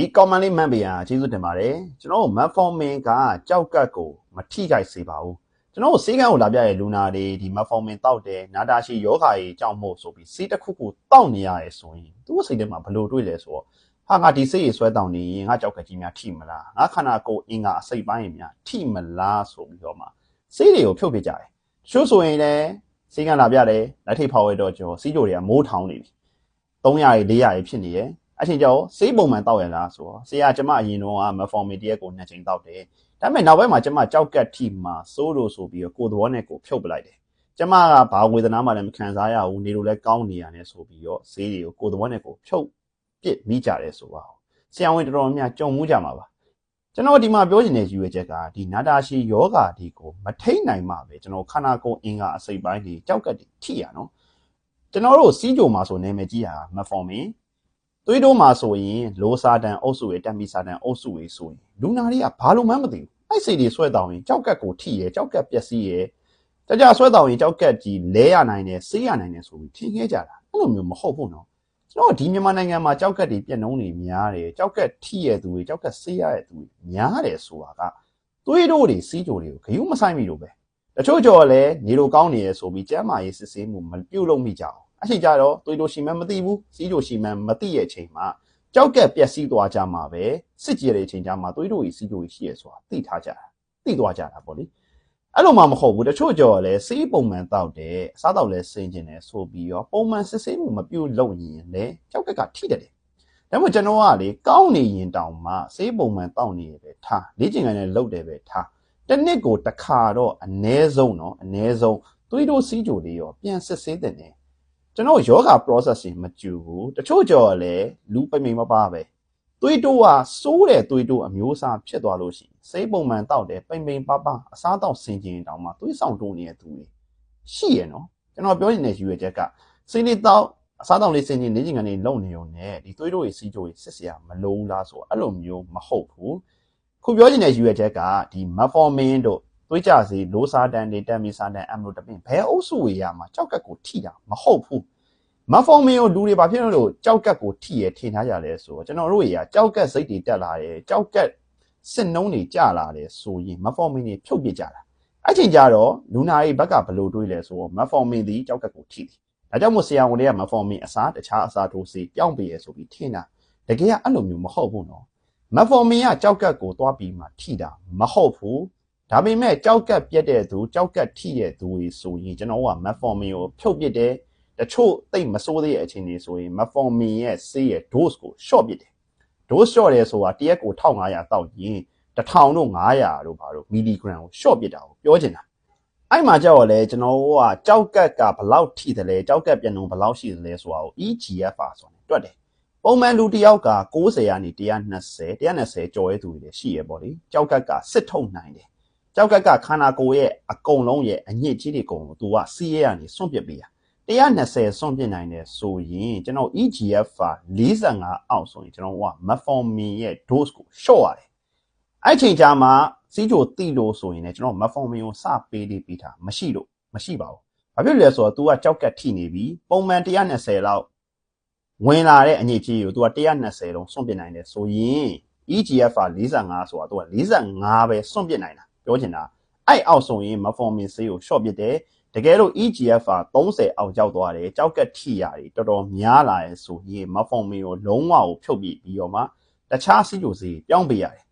ဒီ comment လေးမှတ်ပေးရကျေးဇူးတင်ပါတယ်ကျွန်တော်တို့ metformin ကကြောက်ကတ်ကိုမထိခိုက်စေပါဘူးကျွန်တော်တို့ဆေးကန်းကိုလာပြရဲ့လူနာတွေဒီ metformin တောက်တယ်နာတာရှိယောဂါကြီးကြောက်မို့ဆိုပြီးဆေးတစ်ခုခုတောက်နေရတယ်ဆိုရင်သူ့စိတ်ထဲမှာဘယ်လိုတွေးလဲဆိုတော့ဟာငါဒီစိတ်ရဆွဲတောင်းနေရင်ငါကြောက်ကတ်ကြီးများထိမလားငါခန္ဓာကိုယ်အင်္ဂါအစိတ်ပိုင်းများထိမလားဆိုပြီးတော့မှဆေးတွေကိုဖြုတ်ပြကြတယ်တချို့ဆိုရင်လည်းဆေးကန်းလာပြတယ်လက်ထိတ်ဖောက်ရတော့ကျော်စီးကြိုတွေကမိုးထောင်နေပြီ300ရေ400ရေဖြစ်နေရဲ့ အချိန်ကျော်ဆေးပုံမှန်တောက်ရလားဆိုတော့ဆရာကျမအရင်တော့က metformin တရက်ကို2ချိန်တောက်တယ်ဒါပေမဲ့နောက်ပိုင်းမှာကျမကြောက်ကတ်ထိမှာစိုးလို့ဆိုပြီးတော့ကိုယ်သဘောနဲ့ကိုယ်ဖြုတ်ပလိုက်တယ်ကျမကဘာဝေဒနာမှလည်းမခံစားရဘူးနေလို့လည်းကောင်းနေရတယ်ဆိုပြီးတော့ဆေးတွေကိုကိုယ်သဘောနဲ့ကိုယ်ဖြုတ်ပစ်မိကြတယ်ဆိုပါဦးဆရာဝန်တော်တော်များကြုံမှုကြမှာပါကျွန်တော်ဒီမှာပြောချင်တဲ့ရည်ရွယ်ချက်ကဒီနာတာရှည်ယောဂါဒီကိုမထိတ်နိုင်မှပဲကျွန်တော်ခန္ဓာကိုယ်အင်္ဂါအစိတ်ပိုင်းတွေကြောက်ကတ်တွေထိရနော်ကျွန်တော်တို့စီးကြိုမှာဆိုနာမည်ကြီးတာမဖော်မင် သွေးတိုးမှာဆိုရင်လိုစာတန်အုပ်စုရဲ့တက်မီစာတန်အုပ်စုတွေဆိုရင်လူနာတွေကဘာလို့မှမသိဘူးအဲ့စိတ်တွေဆွဲတောင်းရင်ကြောက်ကတ်ကိုထိရကြောက်ကတ်ပျက်စီးရကြကြဆွဲတောင်းရင်ကြောက်ကတ်ကြီးလဲရနိုင်တယ်ဆေးရနိုင်တယ်ဆိုပြီးထင်ခဲ့ကြတာအဲ့လိုမျိုးမဟုတ်ဘူးနော်ကျွန်တော်ဒီမြန်မာနိုင်ငံမှာကြောက်ကတ်တွေပြက်နှုံးတွေများတယ်ကြောက်ကတ်ထိရသူတွေကြောက်ကတ်ဆေးရတဲ့သူတွေများတယ်ဆိုတာကသွေးတိုးတွေစီးကြိုတွေကိုဂယုမဆိုင်မိလို့ပဲတချို့ကြော်လည်းနေလိုကောင်းနေရဆိုပြီးကျမ်းမာရေးစစ်ဆေးမှုမပြုတ်လို့မိကြအောင် အဲ့ချိန်ကျတော့သွေးတိုရှီမန်မသိဘူးစီးတိုရှီမန်မသိရဲ့အချိန်မှာကြောက်ကက်ပျက်စီးသွားကြမှာပဲစစ်ကြယ်တဲ့အချိန်ကျမှသွေးတိုကြီးစီးတိုကြီးရှိရဆိုတာသိထားကြတာသိသွားကြတာပေါ့လေအဲ့လိုမှမဟုတ်ဘူးတချို့ကြော်လဲစေးပုံမှန်တောက်တယ်အစားတောက်လဲစင်ကျင်တယ်ဆိုပြီးတော့ပုံမှန်စစ်ဆေးမှုမပြုတ်လုံရင်လဲကြောက်ကက်ကထိတယ်ဒါမှမဟုတ်ကျွန်တော်ကလေကောင်းနေရင်တောင်မှစေးပုံမှန်တောက်နေရပဲထားလေ့ကျင်ကန်နဲ့လုပ်တယ်ပဲထားတနစ်ကိုတစ်ခါတော့အ ਨੇ ဆုံးတော့အ ਨੇ ဆုံးသွေးတို့စီးကြိုလေးရောပြန်စစ်ဆေးတဲ့ ကျွန်တော်ယောဂ process တွေမကြူဘူးတချို့ကြော်လည်းလူပိမ့်ပိမ့်မပါပဲသွေးတိုးကစိုးတဲ့သွေးတိုးအမျိုးအစားဖြစ်သွားလို့ရှိရင်စိတ်ပုံမှန်တောက်တယ်ပိမ့်ပိမ့်ပါပါအစားတောက်ဆင်ကျင်တောင်မှသွေးဆောင်တိုးနေတဲ့သူတွေရှိရနော်ကျွန်တော်ပြောနေတဲ့ရည်ရွယ်ချက်ကစိတ်လေးတောက်အစားတောက်လေးဆင်ကျင်နေကျင်ကနေလုံနေုံနဲ့ဒီသွေးတိုးတွေစီးကြိုးတွေစစ်စရာမလိုဘူးလားဆိုတော့အဲ့လိုမျိုးမဟုတ်ဘူးခုပြောနေတဲ့ရည်ရွယ်ချက်ကဒီ metformin တို့ သွေးကြစီလိုစာတန်တွေတက်မီစာတန်အမ်လိုတပင်ဘယ်အုပ်စုဝေရမှာကြောက်ကက်ကိုထိတာမဟုတ်ဘူးမဖော်မင်ကိုလူတွေဘာဖြစ်လို့ကြောက်ကက်ကိုထိရထင်ထားကြလဲဆိုတော့ကျွန်တော်တို့တွေကကြောက်ကက်စိတ်တွေတက်လာတယ်ကြောက်ကက်စစ်နှုံးတွေကျလာတယ်ဆိုရင်မဖော်မင်တွေဖြုတ်ပစ်ကြတာအဲ့ချိန်ကျတော့လူနာတွေဘက်ကဘယ်လိုတွေးလဲဆိုတော့မဖော်မင်ဒီကြောက်ကက်ကိုထိတယ်ဒါကြောင့်မို့ဆရာဝန်တွေကမဖော်မင်အစားတခြားအစားထိုးစီပြောင်းပေးရဆိုပြီးထင်တာတကယ်ကအဲ့လိုမျိုးမဟုတ်ဘူးနော်မဖော်မင်ကကြောက်ကက်ကိုသွားပြီးမှထိတာမဟုတ်ဘူး ဒါပေမဲ့ကြောက်ကက်ပြက်တဲ့သူကြောက်ကက်ထိတဲ့သူတွေဆိုရင်ကျွန်တော်ကမဖော်မင်ကိုဖြုတ်ပစ်တယ်တချို့တိတ်မစိုးသေးတဲ့အချိန်တွေဆိုရင် metformin ရဲ့ဆေးရဲ့ dose ကို short ပစ်တယ် dose short ရဲဆိုတာတရက်ကို1500တောက်ရင်1000တို့900တို့ဘာလို့ milligram ကို short ပစ်တာကိုပြောချင်တာအဲ့မှာကြောက်လဲကျွန်တော်ကကြောက်ကက်ကဘလောက်ထိတယ်လဲကြောက်ကက်ပြန်ုံဘလောက်ရှိတယ်လဲဆိုတာကို EGFR ဆိုနေတွက်တယ်ပုံမှန်လူတစ်ယောက်က60ကနေ120 120ကျော်ရဲ့သူတွေလည်းရှိရပေါ့လေကြောက်ကက်ကစစ်ထုတ်နိုင်တယ် ကြောက်ကက်ကခန္ဓာကိုယ်ရဲ့အကုန်လုံးရဲ့အညစ်အကြေးတွေအကုန်လုံး तू ကစီးရဲကနေစွန့်ပစ်ပေးတာ120စွန့်ပြစ်နိုင်တယ်ဆိုရင်ကျွန်တော် EGF 45အောက်ဆိုရင်ကျွန်တော်က metformin ရဲ့ dose ကို short ရတယ်အဲ့ချိန်ကြာမှာစီးကြိုတိလို့ဆိုရင်လည်းကျွန်တော် metformin ကိုစပေးလေးပေးတာမရှိလို့မရှိပါဘူးဘာဖြစ်လဲဆိုတော့ तू ကကြောက်ကက်ထိနေပြီပုံမှန်120လောက်ဝင်လာတဲ့အညစ်အကြေးကို तू က120လုံးစွန့်ပစ်နိုင်တယ်ဆိုရင် EGF 45ဆိုတာ तू က45ပဲစွန့်ပစ်နိုင်တာ ပြောချင်တာအဲ့အောက်ဆိုရင် metformin ဆေးကို short ပစ်တယ်တကယ်လို့ EGF က30အောက်ရောက်သွားတယ်ကြောက်ကက်ထိရတယ်တော်တော်များလာရဲဆိုရင်မဖော်မီကိုလုံးဝကိုဖြုတ်ပြီးပြီးတော့မှတခြားစီးကြိုစီပြောင်းပေးရတယ်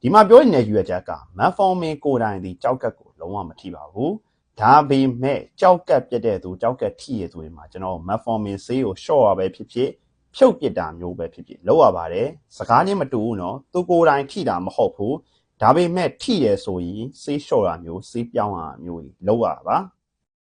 ဒီမှာပြောနေတဲ့ရွေချက်ကမဖော်မီကိုတိုင်ဒီကြောက်ကက်ကိုလုံးဝမထိပါဘူးဒါပေမဲ့ကြောက်ကက်ပြက်တဲ့သူကြောက်ကက်ထိရသူတွေမှာကျွန်တော်မဖော်မီဆေးကို short ရပဲဖြစ်ဖြစ်ဖြုတ်ပစ်တာမျိုးပဲဖြစ်ဖြစ်လောက်ရပါတယ်စကားချင်းမတူဘူးနော်သူကိုယ်တိုင်ထိတာမဟုတ်ဘူး ဒါပေမဲ့ထိတယ်ဆိုရင်ဆေးလျှော့တာမျိုးဆေးပြောင်းတာမျိုးကြီးလောက်ရပါ